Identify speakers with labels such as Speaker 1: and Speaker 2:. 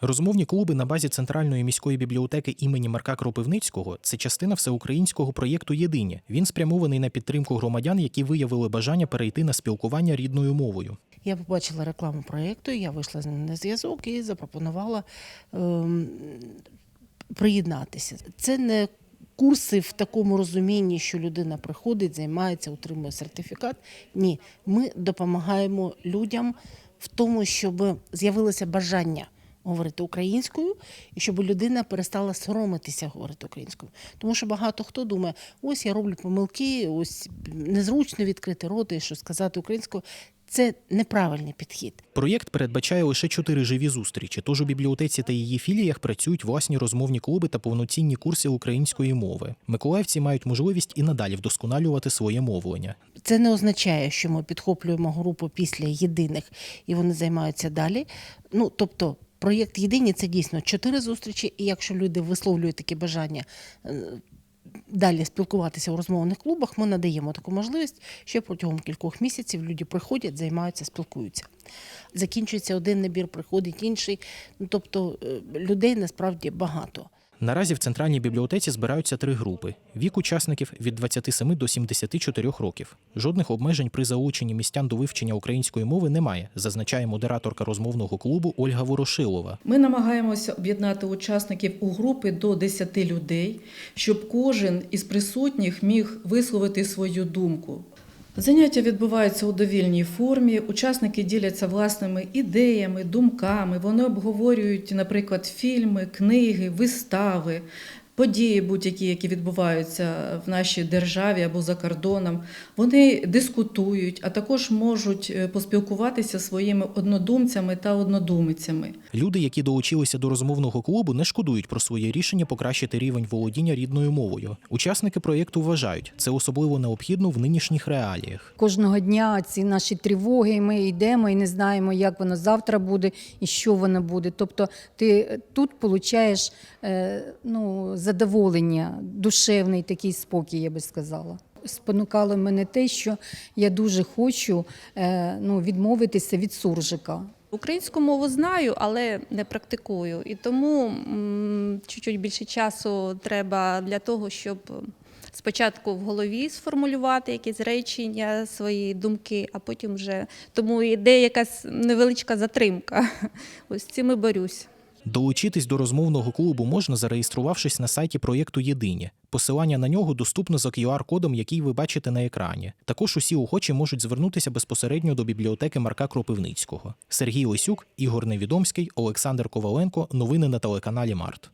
Speaker 1: Розмовні клуби на базі Центральної міської бібліотеки імені Марка Кропивницького це частина всеукраїнського проєкту Єдині. Він спрямований на підтримку громадян, які виявили бажання перейти на спілкування рідною мовою.
Speaker 2: Я побачила рекламу проєкту, я вийшла з ним на зв'язок і запропонувала ем, приєднатися. Це не курси в такому розумінні, що людина приходить, займається, отримує сертифікат. Ні, ми допомагаємо людям в тому, щоб з'явилося бажання. Говорити українською, і щоб людина перестала соромитися говорити українською. Тому що багато хто думає, ось я роблю помилки, ось незручно відкрити роти, і що сказати українською. Це неправильний підхід.
Speaker 1: Проєкт передбачає лише чотири живі зустрічі, тож у бібліотеці та її філіях працюють власні розмовні клуби та повноцінні курси української мови. Миколаївці мають можливість і надалі вдосконалювати своє мовлення.
Speaker 2: Це не означає, що ми підхоплюємо групу після єдиних і вони займаються далі. Ну тобто, проєкт єдині це дійсно чотири зустрічі, і якщо люди висловлюють таке бажання. е, Далі спілкуватися у розмовних клубах ми надаємо таку можливість, що протягом кількох місяців люди приходять, займаються, спілкуються. Закінчується один набір, приходить інший. Ну тобто е, людей насправді багато.
Speaker 1: Наразі в центральній бібліотеці збираються три групи: вік учасників від 27 до 74 років. Жодних обмежень при залученні містян до вивчення української мови немає, зазначає модераторка розмовного клубу Ольга Ворошилова.
Speaker 3: Ми намагаємося об'єднати учасників у групи до 10 людей, щоб кожен із присутніх міг висловити свою думку. Заняття відбуваються у довільній формі. Учасники діляться власними ідеями, думками. Вони обговорюють, наприклад, фільми, книги, вистави, події будь-які, які відбуваються в нашій державі або за кордоном. Вони дискутують, а також можуть е, поспілкуватися своїми однодумцями та однодумицями.
Speaker 1: Люди, які долучилися до розмовного клубу, не шкодують про своє рішення покращити рівень володіння рідною мовою. Учасники проєкту вважають, це особливо необхідно в нинішніх реаліях.
Speaker 4: Кожного дня ці наші тривоги, ми йдемо і не знаємо, як воно завтра буде і що воно буде. Тобто ти тут получаєш е, ну, задоволення, душевний такий спокій, я би сказала. Спонукало мене те, що я дуже хочу е, ну, відмовитися від суржика.
Speaker 5: Українську мову знаю, але не практикую. І тому чуть-чуть більше часу треба для того, щоб спочатку в голові сформулювати якісь речення, свої думки, а потім вже тому йде якась невеличка затримка. Ось з цим і борюсь.
Speaker 1: Долучитись до розмовного клубу можна, зареєструвавшись на сайті проєкту Єдині. Посилання на нього доступно за QR-кодом, який ви бачите на екрані. Також усі охочі можуть звернутися безпосередньо до бібліотеки Марка Кропивницького. Сергій Лисюк, Ігор Невідомський, Олександр Коваленко. Новини на телеканалі Март.